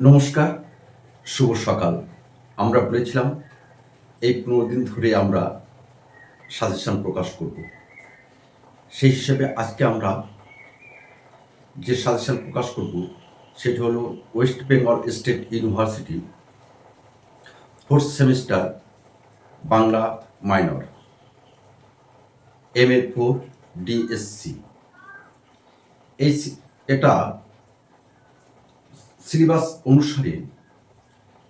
নমস্কার, শুভ সকাল। আমরা বলেছিলাম, এই পনেরো দিন ধরে আমরা সাজেশন প্রকাশ করব। সেই হিসেবে আজকে আমরা যে সাজেশন প্রকাশ করব, সেটি হলো West Bengal State University fourth semester Bangla minor M A four DSC এই এটা সিলেবাস অনুসারে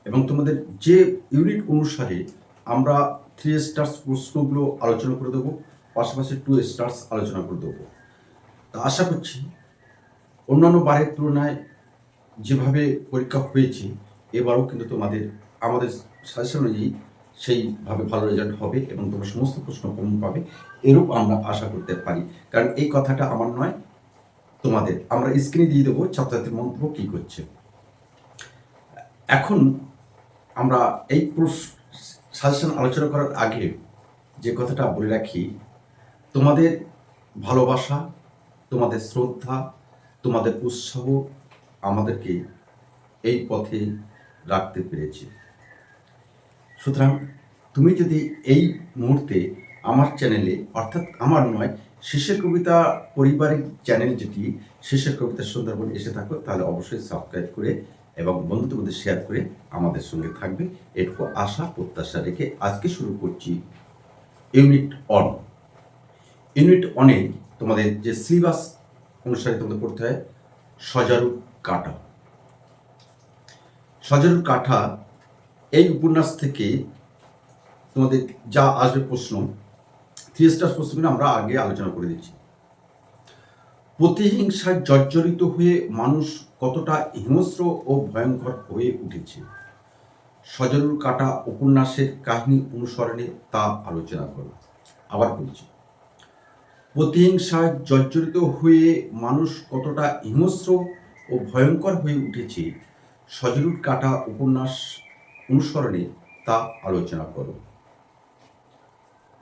এবং তোমাদের যে ইউনিট অনুসারে আমরা থ্রি স্টার্স প্রশ্নগুলো আলোচনা করে দেবো, পাশাপাশি টু স্টার্স আলোচনা করে দেবো। তা আশা করছি অন্যান্য বারের তুলনায় যেভাবে পরীক্ষা হয়েছে, এবারও কিন্তু তোমাদের, আমাদের সাজেশন অনুযায়ী সেইভাবে ভালো রেজাল্ট হবে এবং তোমরা সমস্ত প্রশ্ন কমন পাবে। এরূপ আমরা আশা করতে পারি। কারণ এই কথাটা আমার নয়, তোমাদের। আমরা স্ক্রিনে দিয়ে দেবো ছাত্রছাত্রীর মন্তব্য কী করছে। এখন আমরা এই সাজেশন আলোচনা করার আগে যে কথাটা বলে রাখি, তোমাদের ভালোবাসা, তোমাদের শ্রদ্ধা, তোমাদের উৎসাহ আমাদেরকে এই পথে রাখতে পেরেছে। সুতরাং তুমি যদি এই মুহূর্তে আমার চ্যানেলে, অর্থাৎ আমার নয় শিশের কবিতা পরিবারিক চ্যানেল যেটি শিশের কবিতা সুন্দরবন এসে থাকো, তাহলে অবশ্যই সাবস্ক্রাইব করে এবং বন্ধুদের মধ্যে শেয়ার করে আমাদের সঙ্গে থাকবে। এটুকু আশা, প্রত্যাশা রেখে আজকে শুরু করছি ইউনিট অন ইউনিট অনে তোমাদের যে সিলেবাস অনুসারে তোমাদের পড়তে হয় সজারু কাটা। সজারু কাঠা এই উপন্যাস থেকে তোমাদের যা আসবে প্রশ্ন থ্রি স্টার প্রশ্নগুলো আমরা আগে আলোচনা করে দিচ্ছি। প্রতিহিংসায় জর্জরিত হয়ে মানুষ কতটা হিংস্র ও ভয়ঙ্কর হয়ে উঠেছে। সজরুল কাটা উপন্যাসের কাহিনী অনুসরণে তা আলোচনা করো আবার বলছি, প্রতিহিংসায় জর্জরিত হয়ে মানুষ কতটা হিংস্র ও ভয়ঙ্কর হয়ে উঠেছে সজরুল কাটা উপন্যাস অনুসরণে তা আলোচনা করো।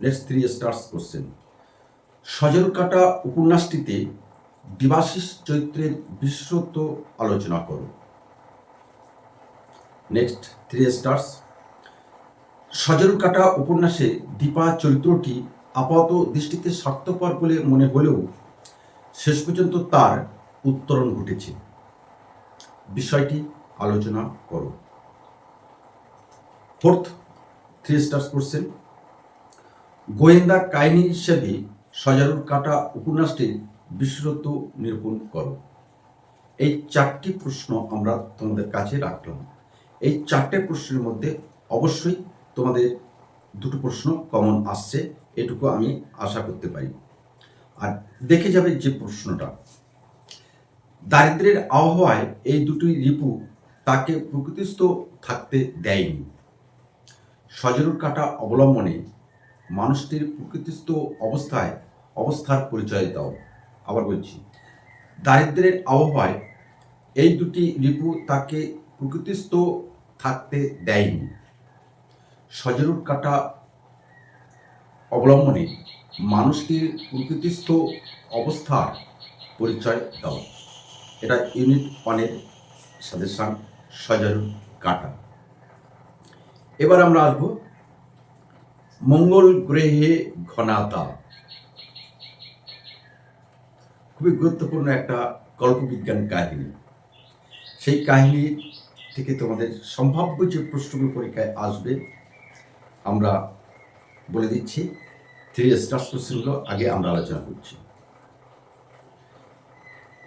নেক্সট থ্রি স্টার্স কোশ্চেন সজরুল কাটা উপন্যাসটিতে দিবাশিস চরিত্রের বিশেষত্ব আলোচনা করো। নেক্সট থ্রি স্টার্স সজরুল কাটা উপন্যাসে দীপা চরিত্রটি আপাতত দৃষ্টিতে স্বার্থপর বলে মনে হলেও শেষ পর্যন্ত তার উত্তরণ ঘটেছে। বিষয়টি আলোচনা করো। ফোর্থ থ্রি স্টার্স কোশ্চেন গোয়েন্দা কাহিনী হিসেবে সজারুর কাটা উপন্যাসটির বিশেষত্ব নিরূপণ করো। এই চারটি প্রশ্ন আমরা তোমাদের কাছে রাখলাম। এই চারটে প্রশ্নের মধ্যে অবশ্যই তোমাদের দুটো প্রশ্ন কমন আসছে, এটুকু আমি আশা করতে পারি। আর দেখে যাবে যে প্রশ্নটা। দারিদ্রের আবহাওয়ায় এই দুটি রিপু তাকে প্রকৃতিস্থ থাকতে দেয়নি। সজরুর কাটা অবলম্বনে মানুষটির প্রকৃতিস্থ অবস্থায় অবস্থার পরিচয় দাও। আবার বলছি, দারিদ্রের আবহাওয়ায় এই দুটি রিপু তাকে প্রকৃতিস্থ থাকতে দেয়নি। সজরুর কাটা অবলম্বনে মানুষটির প্রকৃতিস্থ অবস্থার পরিচয় দাও। এটা ইউনিট ওয়ানের সাজেশন সজরুর কাটা। এবার আমরা আসব মঙ্গল গ্রহে ঘনাতা খুবই গুরুত্বপূর্ণ একটা কল্পবিজ্ঞান কাহিনী। সেই কাহিনী থেকে তোমাদের সম্ভাব্য যে প্রশ্নগুলো পরীক্ষায় আসবে, আমরা বলে দিচ্ছি থ্রি স্টার্স কোশ্চেনগুলো আগে আমরা আলোচনা করছি।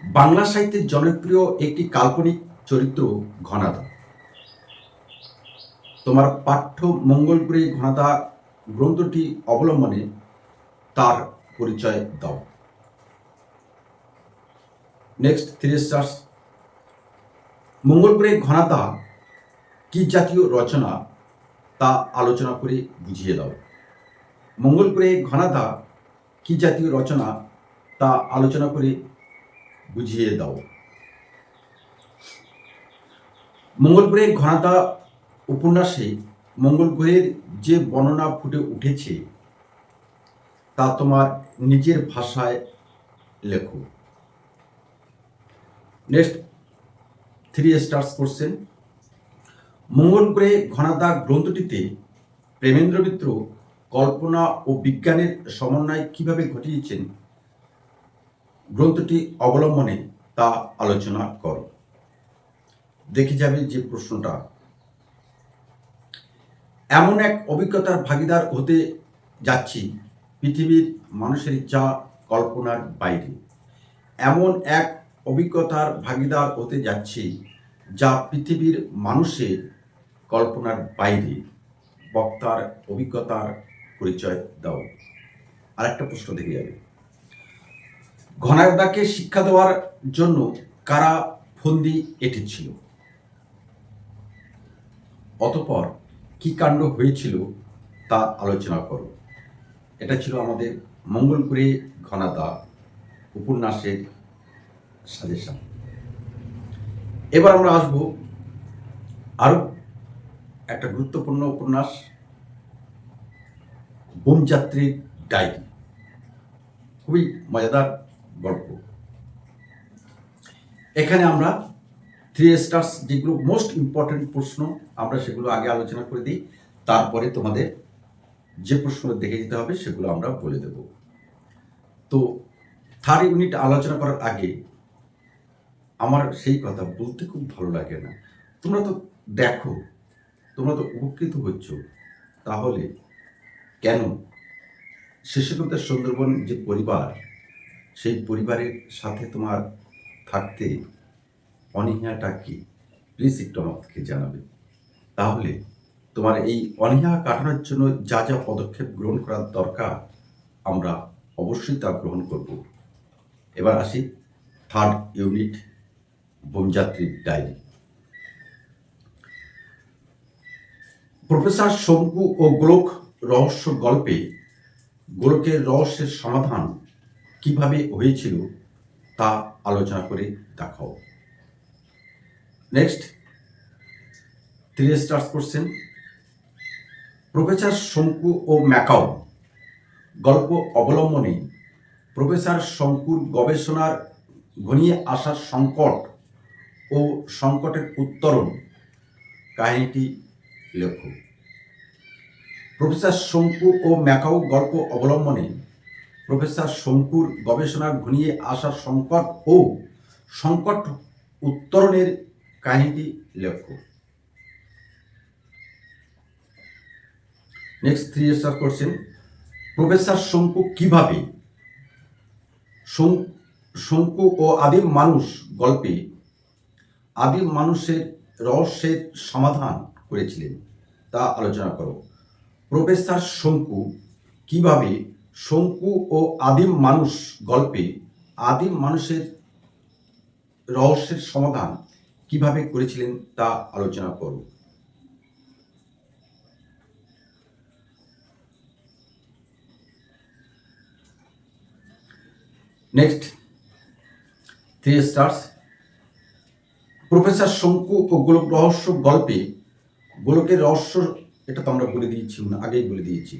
বাংলা সাহিত্যের জনপ্রিয় একটি কাল্পনিক চরিত্র ঘনাদা। তোমার পাঠ্য মঙ্গলপুরী ঘনাদা গ্রন্থটি অবলম্বনে তার পরিচয় দাও। নেক্সট থ্রি স্টার্স মঙ্গলপুরে ঘনাদা কি জাতীয় রচনা? তা আলোচনা করে বুঝিয়ে দাও। মঙ্গলপুরে ঘনাদা কি জাতীয় রচনা? তা আলোচনা করে বুঝিয়ে দাও। মঙ্গলপুরে ঘনাদা উপন্যাসে মঙ্গল গ্রহের যে বর্ণনা ফুটে উঠেছে, তা তোমার নিজের ভাষায় লেখো। নেক্সট থ্রি স্টার্স কোশ্চেন মঙ্গল গ্রহে ঘনাদা গ্রন্থটিতে প্রেমেন্দ্র মিত্র কল্পনা ও বিজ্ঞানের সমন্বয় কীভাবে ঘটিয়েছেন? গ্রন্থটি অবলম্বনে তা আলোচনা কর। দেখে যাবে যে প্রশ্নটা। এমন এক অভিজ্ঞতার ভাগিদার হতে যাচ্ছি পৃথিবীর মানুষের যা কল্পনার বাইরে। এমন এক অভিজ্ঞতার ভাগিদার হতে যাচ্ছি যা পৃথিবীর মানুষের কল্পনার বাইরে। বক্তার অভিজ্ঞতার পরিচয় দাও। আর একটা প্রশ্ন দেখে যাবে। ঘনাদাকে শিক্ষা দেওয়ার জন্য কারা ফন্দি এঁটেছিল? অতপর কি কাণ্ড হয়েছিল তা আলোচনা করো। এটা ছিল আমাদের মঙ্গলপুরে ঘনাদা উপন্যাসের সাজেশন। এবার আমরা আসব আরও একটা গুরুত্বপূর্ণ উপন্যাস বোমযাত্রীর ডায়েরি। খুবই মজাদার গল্প। এখানে আমরা থ্রি স্টার্স যেগুলো মোস্ট ইম্পর্টেন্ট প্রশ্ন, আমরা সেগুলো আগে আলোচনা করে দিই। তারপরে তোমাদের যে প্রশ্ন দেখে যেতে হবে সেগুলো আমরা বলে দেব। তো থার্ড ইউনিট আলোচনা করার আগে আমার সেই কথা বলতে খুব ভালো লাগে না। তোমরা তো দেখো, তোমরা তো উপকৃত হচ্ছ। তাহলে কেন? শিশুকন্তের সুন্দরবন যে পরিবার, সেই পরিবারের সাথে তোমার থাকতে অনীহাটা কি? প্লিজ একটু আমাকে জানাবে। তাহলে তোমার এই অনীহা কাটানোর জন্য যা যা পদক্ষেপ গ্রহণ করার দরকার, আমরা অবশ্যই তা গ্রহণ করব। এবার আসি থার্ড ইউনিট বোমযাত্রীর ডায়েরি প্রফেসর শঙ্কু ও গোলক রহস্য গল্পে গোলকের রহস্যের সমাধান কীভাবে হয়েছিল তা আলোচনা করে দেখাও। Next three stars question professor Shanku ও ম্যাকাও গল্প অবলম্বনে প্রফেসর শঙ্কুর গবেষণার ঘনিয়ে আসার সংকট ও সংকটের উত্তরণ কাহিনীটি লেখো। প্রফেসর শঙ্কু ও ম্যাকাও গল্প অবলম্বনে প্রফেসর শঙ্কুর গবেষণা ঘনিয়ে আসার সংকট ও সংকট উত্তরণের কাহিনীটি লেখো। Next three star question professor Shanku কীভাবে শঙ্কু ও আদিম মানুষ গল্পে আদিম মানুষের রহস্যের সমাধান করেছিলেন, তা আলোচনা করো। প্রফেসর শঙ্কু, কীভাবে শঙ্কু ও আদিম মানুষ গল্পে আদিম মানুষের রহস্যের সমাধান কীভাবে করেছিলেন, তা আলোচনা করো। Next three stars professor Shanku ও গোলক রহস্য গল্পে গোলকের রহস্য এটা তো আমরা বলে দিয়েছি আগেই বলে দিয়েছি।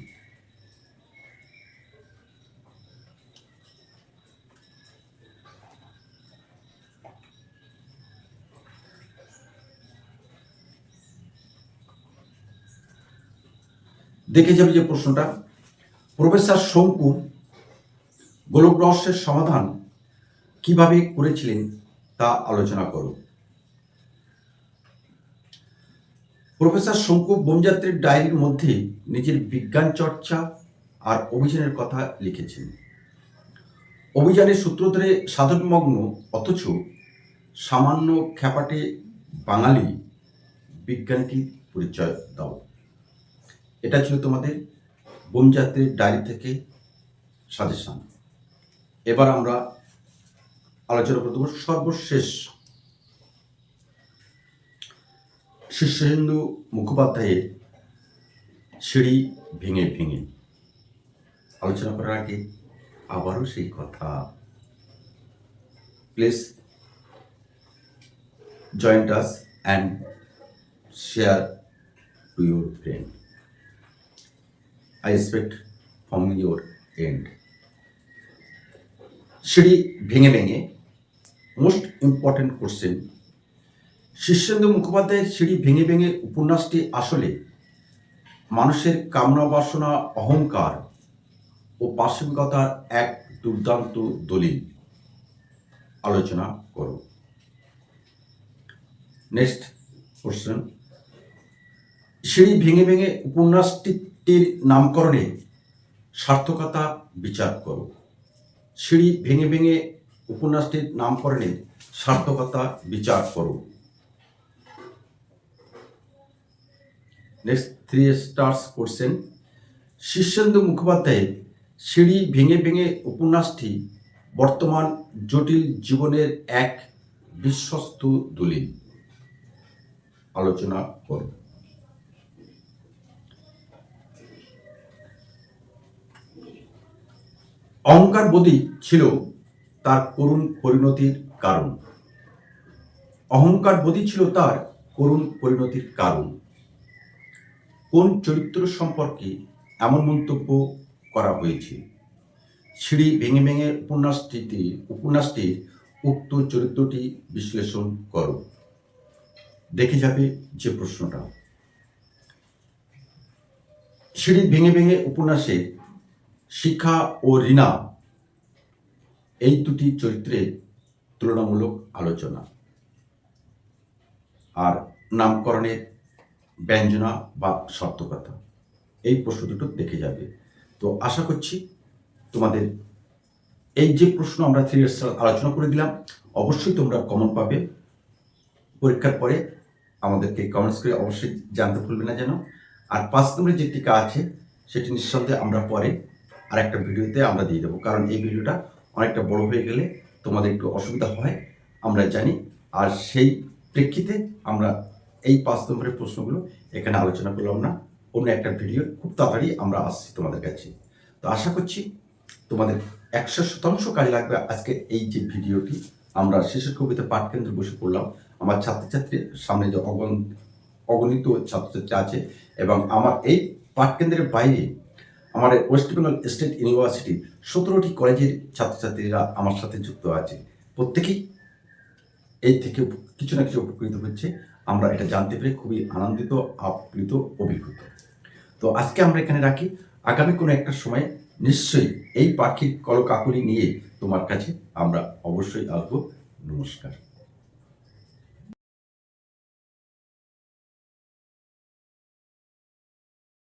দেখে যাবে যে প্রশ্নটা, প্রফেসর শঙ্কু গোলক রহস্যের সমাধান কীভাবে করেছিলেন তা আলোচনা করো। প্রফেসর শঙ্কু বোমযাত্রীর ডায়েরির মধ্যে নিজের বিজ্ঞান চর্চা আর অভিযানের কথা লিখেছেন। অভিযানের সূত্র ধরে সাধনমগ্ন অথচ সামান্য খ্যাপাটে বাঙালি বিজ্ঞানটির পরিচয় দাও। এটা ছিল তোমাদের বোমযাত্রীর ডায়েরি থেকে সাজেশন। এবার আমরা আলোচনা করে দেবো সর্বশেষ শিষ্যহিন্দু মুখোপাধ্যায়ের সিঁড়ি ভেঙে ভেঙে। আলোচনা করার আগে আবারও সেই কথা। Please joint us and share to your friend I expect from your end সিঁড়ি ভেঙে ভেঙে মোস্ট ইম্পর্টেন্ট কোশ্চেন শীর্ষেন্দু মুখোপাধ্যায়ের সিঁড়ি ভেঙে ভেঙে উপন্যাসটি আসলে মানুষের কামনা বাসনা, অহংকার ও পাশবিকতার এক দুর্দান্ত দলিল। আলোচনা করো। Next question. সিঁড়ি ভেঙে ভেঙে উপন্যাসটির নামকরণে সার্থকতা বিচার করো। সিঁড়ি ভেঙে ভেঙে উপন্যাসটির নামকরণে সার্থকতা বিচার করো। Next three stars question Shirshendu মুখোপাধ্যায়ের সিঁড়ি ভেঙে ভেঙে উপন্যাসটি বর্তমান জটিল জীবনের এক বিশ্বস্ত দলিল আলোচনা করো অহংকার বোধই ছিল তার করুণ পরিণতির কারণ অহংকার বোধই ছিল তার করুণ পরিণতির কারণ কোন চরিত্র সম্পর্কে এমন মন্তব্য করা হয়েছে? সিঁড়ি ভেঙে ভেঙে উপন্যাসটিতে, উপন্যাসটির উক্ত চরিত্রটি বিশ্লেষণ করো। দেখে যাবে যে প্রশ্নটা। সিঁড়ি ভেঙে ভেঙে উপন্যাসে শিক্ষা ও রীনা এই দুটি চরিত্রের তুলনামূলক আলোচনা। আর নামকরণের ব্যঞ্জনা বা সার্থকতা এই প্রশ্ন দুটো দেখে যাবে। তো আশা করছি তোমাদের এই যে প্রশ্ন আমরা থ্রি ইয়ার্স আলোচনা করে দিলাম, অবশ্যই তোমরা কমন পাবে। পরীক্ষার পরে আমাদেরকে কমেন্টস করে অবশ্যই জানতে ভুলবে না যেন। আর পাঁচ নম্বরের যে টিকা আছে, সেটি নিঃসন্দেহে আমরা পরে আর একটা ভিডিওতে আমরা দিয়ে দেবো। কারণ এই ভিডিওটা অনেকটা বড় হয়ে গেলে তোমাদের একটু অসুবিধা হয়, আমরা জানি। আর সেই প্রেক্ষিতে আমরা এই পাঁচ নম্বরের প্রশ্নগুলো এখানে আলোচনা করলাম না। অন্য একটা ভিডিও খুব তাড়াতাড়ি আমরা আসছি তোমাদের কাছে। তো আশা করছি তোমাদের একশো শতাংশ কাজে লাগবে আজকে এই যে ভিডিওটি আমরা শেষের কবিতা পাঠ কেন্দ্রে বসে পড়লাম। আমার ছাত্রছাত্রীর সামনে যে অগণ, অগণিত ছাত্রছাত্রী আছে এবং আমার এই পাঠ কেন্দ্রের বাইরে আমার ওয়েস্ট বেঙ্গল স্টেট ইউনিভার্সিটির সতেরোটি কলেজের ছাত্রছাত্রীরা আমার সাথে যুক্ত আছে। প্রত্যেকেই এই থেকে কিছু না কিছু উপকৃত হচ্ছে। আমরা এটা জানতে পেরে খুবই আনন্দিত, আপ্লুত, অভিভূত। তো আজকে আমরা এখানে রাখি। আগামী কোনো একটা সময় নিশ্চয়ই এই পাখির কলকাকুলি নিয়ে তোমার কাছে আমরা অবশ্যই আসব। নমস্কার।